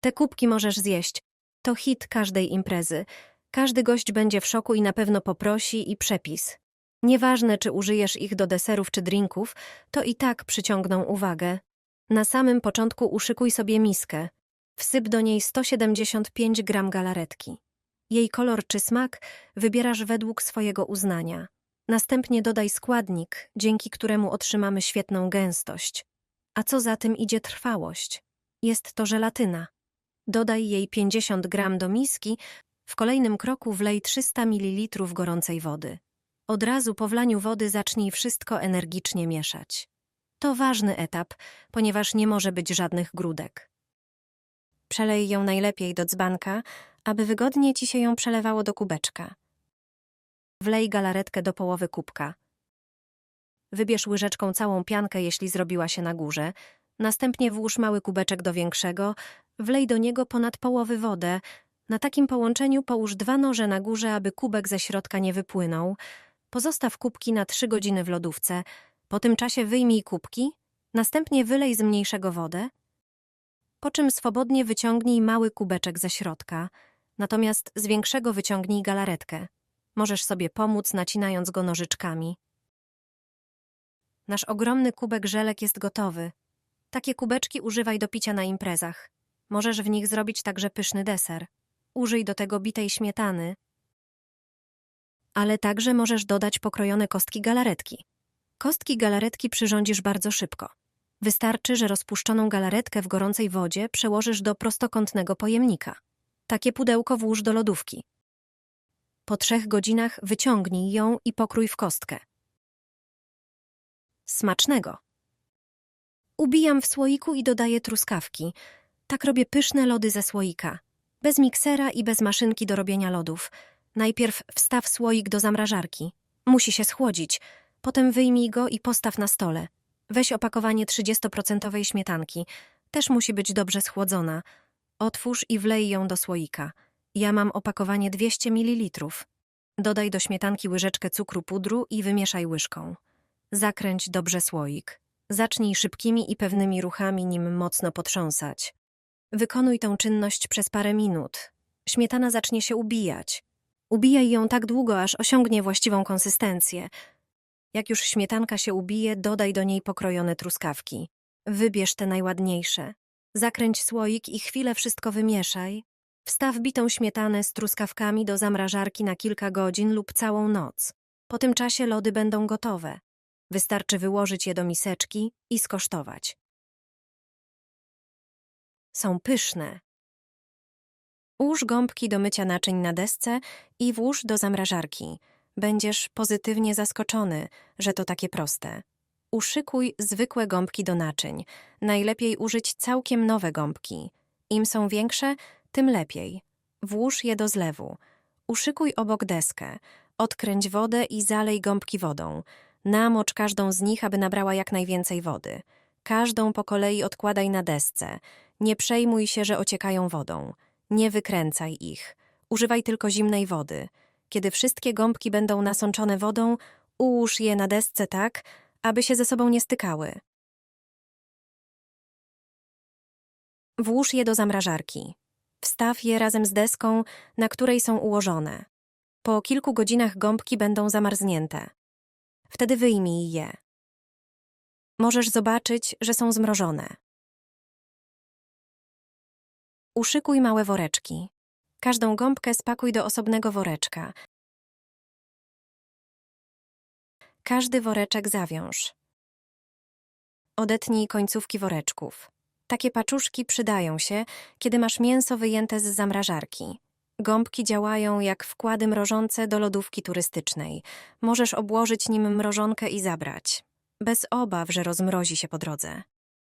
Te kubki możesz zjeść. To hit każdej imprezy. Każdy gość będzie w szoku i na pewno poprosi i przepis. Nieważne, czy użyjesz ich do deserów czy drinków, to i tak przyciągną uwagę. Na samym początku uszykuj sobie miskę. Wsyp do niej 175 gram galaretki. Jej kolor czy smak wybierasz według swojego uznania. Następnie dodaj składnik, dzięki któremu otrzymamy świetną gęstość. A co za tym idzie trwałość? Jest to żelatyna. Dodaj jej 50 gram do miski, w kolejnym kroku wlej 300 ml gorącej wody. Od razu po wlaniu wody zacznij wszystko energicznie mieszać. To ważny etap, ponieważ nie może być żadnych grudek. Przelej ją najlepiej do dzbanka, aby wygodnie ci się ją przelewało do kubeczka. Wlej galaretkę do połowy kubka. Wybierz łyżeczką całą piankę, jeśli zrobiła się na górze. Następnie włóż mały kubeczek do większego, wlej do niego ponad połowy wodę. Na takim połączeniu połóż dwa noże na górze, aby kubek ze środka nie wypłynął. Pozostaw kubki na 3 godziny w lodówce. Po tym czasie wyjmij kubki, następnie wylej z mniejszego wodę, po czym swobodnie wyciągnij mały kubeczek ze środka, natomiast z większego wyciągnij galaretkę. Możesz sobie pomóc, nacinając go nożyczkami. Nasz ogromny kubek żelek jest gotowy. Takie kubeczki używaj do picia na imprezach. Możesz w nich zrobić także pyszny deser. Użyj do tego bitej śmietany, ale także możesz dodać pokrojone kostki galaretki. Kostki galaretki przyrządzisz bardzo szybko. Wystarczy, że rozpuszczoną galaretkę w gorącej wodzie przełożysz do prostokątnego pojemnika. Takie pudełko włóż do lodówki. Po trzech godzinach wyciągnij ją i pokrój w kostkę. Smacznego! Ubijam w słoiku i dodaję truskawki. Tak robię pyszne lody ze słoika. Bez miksera i bez maszynki do robienia lodów. Najpierw wstaw słoik do zamrażarki. Musi się schłodzić. Potem wyjmij go i postaw na stole. Weź opakowanie 30% śmietanki. Też musi być dobrze schłodzona. Otwórz i wlej ją do słoika. Ja mam opakowanie 200 ml. Dodaj do śmietanki łyżeczkę cukru pudru i wymieszaj łyżką. Zakręć dobrze słoik. Zacznij szybkimi i pewnymi ruchami, nim mocno potrząsać. Wykonuj tę czynność przez parę minut. Śmietana zacznie się ubijać. Ubijaj ją tak długo, aż osiągnie właściwą konsystencję. Jak już śmietanka się ubije, dodaj do niej pokrojone truskawki. Wybierz te najładniejsze. Zakręć słoik i chwilę wszystko wymieszaj. Wstaw bitą śmietanę z truskawkami do zamrażarki na kilka godzin lub całą noc. Po tym czasie lody będą gotowe. Wystarczy wyłożyć je do miseczki i skosztować. Są pyszne. Ułóż gąbki do mycia naczyń na desce i włóż do zamrażarki. Będziesz pozytywnie zaskoczony, że to takie proste. Uszykuj zwykłe gąbki do naczyń. Najlepiej użyć całkiem nowe gąbki. Im są większe, tym lepiej. Włóż je do zlewu. Uszykuj obok deskę. Odkręć wodę i zalej gąbki wodą. Namocz każdą z nich, aby nabrała jak najwięcej wody. Każdą po kolei odkładaj na desce. Nie przejmuj się, że ociekają wodą. Nie wykręcaj ich. Używaj tylko zimnej wody. Kiedy wszystkie gąbki będą nasączone wodą, ułóż je na desce tak, aby się ze sobą nie stykały. Włóż je do zamrażarki. Wstaw je razem z deską, na której są ułożone. Po kilku godzinach gąbki będą zamarznięte. Wtedy wyjmij je. Możesz zobaczyć, że są zmrożone. Uszykuj małe woreczki. Każdą gąbkę spakuj do osobnego woreczka. Każdy woreczek zawiąż. Odetnij końcówki woreczków. Takie paczuszki przydają się, kiedy masz mięso wyjęte z zamrażarki. Gąbki działają jak wkłady mrożące do lodówki turystycznej. Możesz obłożyć nim mrożonkę i zabrać. Bez obaw, że rozmrozi się po drodze.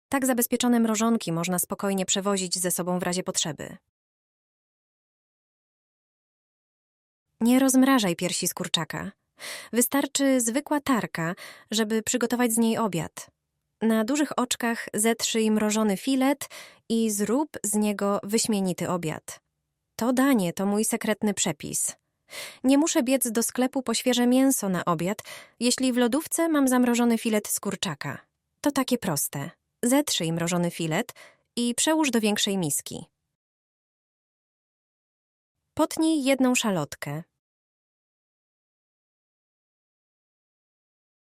Tak zabezpieczone mrożonki można spokojnie przewozić ze sobą w razie potrzeby. Nie rozmrażaj piersi z kurczaka. Wystarczy zwykła tarka, żeby przygotować z niej obiad. Na dużych oczkach zetrzyj mrożony filet i zrób z niego wyśmienity obiad. To danie to mój sekretny przepis. Nie muszę biec do sklepu po świeże mięso na obiad, jeśli w lodówce mam zamrożony filet z kurczaka. To takie proste. Zetrzyj mrożony filet i przełóż do większej miski. Potnij jedną szalotkę.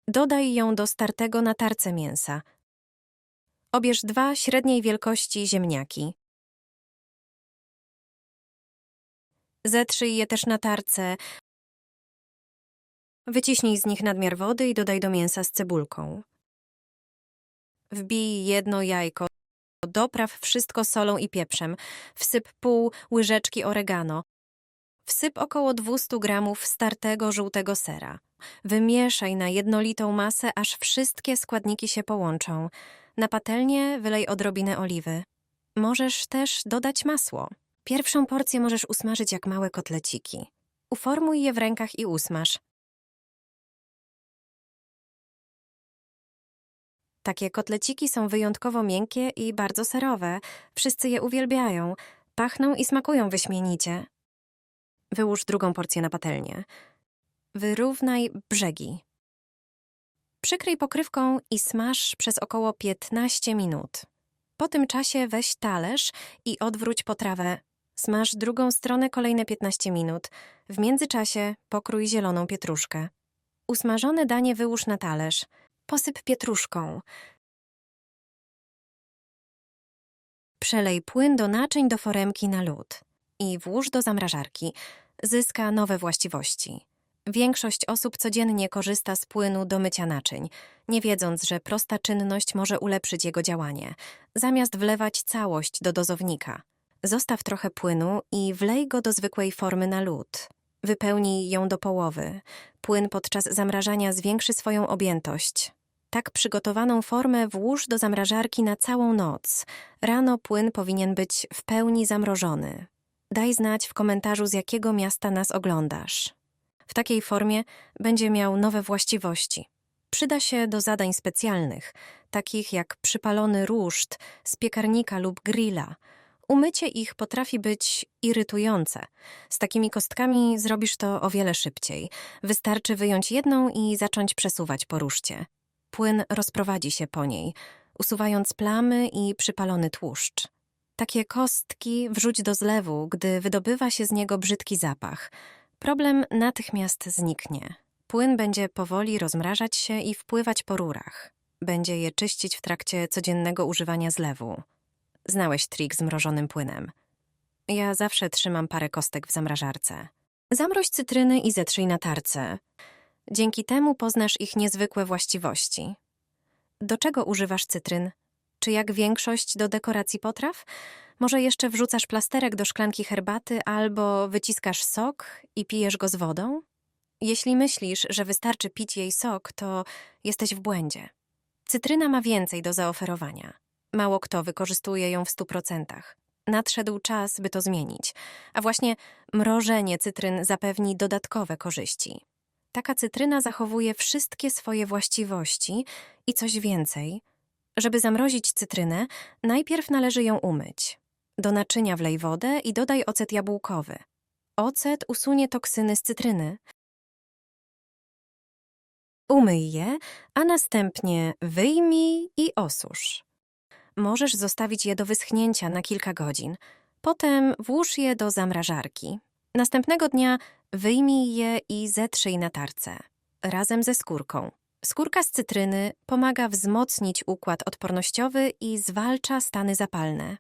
Dodaj ją do startego na tarce mięsa. Obierz dwa średniej wielkości ziemniaki. Zetrzyj je też na tarce. Wyciśnij z nich nadmiar wody i dodaj do mięsa z cebulką. Wbij jedno jajko. Dopraw wszystko solą i pieprzem. Wsyp pół łyżeczki oregano. Wsyp około 200 gramów startego żółtego sera. Wymieszaj na jednolitą masę, aż wszystkie składniki się połączą. Na patelnię wylej odrobinę oliwy. Możesz też dodać masło. Pierwszą porcję możesz usmażyć jak małe kotleciki. Uformuj je w rękach i usmaż. Takie kotleciki są wyjątkowo miękkie i bardzo serowe. Wszyscy je uwielbiają. Pachną i smakują wyśmienicie. Wyłóż drugą porcję na patelnię. Wyrównaj brzegi. Przykryj pokrywką i smaż przez około 15 minut. Po tym czasie weź talerz i odwróć potrawę. Smaż drugą stronę kolejne 15 minut. W międzyczasie pokrój zieloną pietruszkę. Usmażone danie wyłóż na talerz. Posyp pietruszką. Przelej płyn do naczyń do foremki na lód i włóż do zamrażarki. Zyska nowe właściwości. Większość osób codziennie korzysta z płynu do mycia naczyń, nie wiedząc, że prosta czynność może ulepszyć jego działanie. Zamiast wlewać całość do dozownika, zostaw trochę płynu i wlej go do zwykłej formy na lód. Wypełnij ją do połowy. Płyn podczas zamrażania zwiększy swoją objętość. Tak przygotowaną formę włóż do zamrażarki na całą noc. Rano płyn powinien być w pełni zamrożony. Daj znać w komentarzu, z jakiego miasta nas oglądasz. W takiej formie będzie miał nowe właściwości. Przyda się do zadań specjalnych, takich jak przypalony ruszt z piekarnika lub grilla. Umycie ich potrafi być irytujące. Z takimi kostkami zrobisz to o wiele szybciej. Wystarczy wyjąć jedną i zacząć przesuwać po ruszcie. Płyn rozprowadzi się po niej, usuwając plamy i przypalony tłuszcz. Takie kostki wrzuć do zlewu, gdy wydobywa się z niego brzydki zapach. Problem natychmiast zniknie. Płyn będzie powoli rozmrażać się i wpływać po rurach. Będzie je czyścić w trakcie codziennego używania zlewu. Znałeś trik z mrożonym płynem. Ja zawsze trzymam parę kostek w zamrażarce. Zamroź cytryny i zetrzyj na tarce. Dzięki temu poznasz ich niezwykłe właściwości. Do czego używasz cytryn? Czy jak większość do dekoracji potraw? Może jeszcze wrzucasz plasterek do szklanki herbaty albo wyciskasz sok i pijesz go z wodą? Jeśli myślisz, że wystarczy pić jej sok, to jesteś w błędzie. Cytryna ma więcej do zaoferowania. Mało kto wykorzystuje ją w stu procentach. Nadszedł czas, by to zmienić, a właśnie mrożenie cytryn zapewni dodatkowe korzyści. Taka cytryna zachowuje wszystkie swoje właściwości i coś więcej. Żeby zamrozić cytrynę, najpierw należy ją umyć. Do naczynia wlej wodę i dodaj ocet jabłkowy. Ocet usunie toksyny z cytryny. Umyj je, a następnie wyjmij i osusz. Możesz zostawić je do wyschnięcia na kilka godzin. Potem włóż je do zamrażarki. Następnego dnia wyjmij je i zetrzyj na tarce, razem ze skórką. Skórka z cytryny pomaga wzmocnić układ odpornościowy i zwalcza stany zapalne.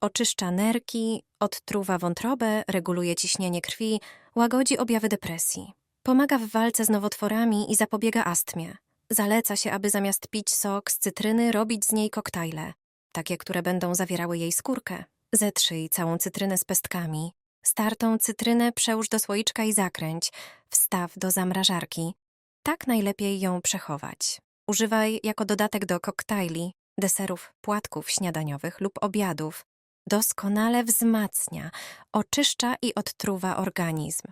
Oczyszcza nerki, odtruwa wątrobę, reguluje ciśnienie krwi, łagodzi objawy depresji. Pomaga w walce z nowotworami i zapobiega astmie. Zaleca się, aby zamiast pić sok z cytryny, robić z niej koktajle, takie, które będą zawierały jej skórkę. Zetrzyj całą cytrynę z pestkami. Startą cytrynę przełóż do słoiczka i zakręć. Wstaw do zamrażarki. Tak najlepiej ją przechować. Używaj jako dodatek do koktajli, deserów, płatków śniadaniowych lub obiadów. Doskonale wzmacnia, oczyszcza i odtruwa organizm.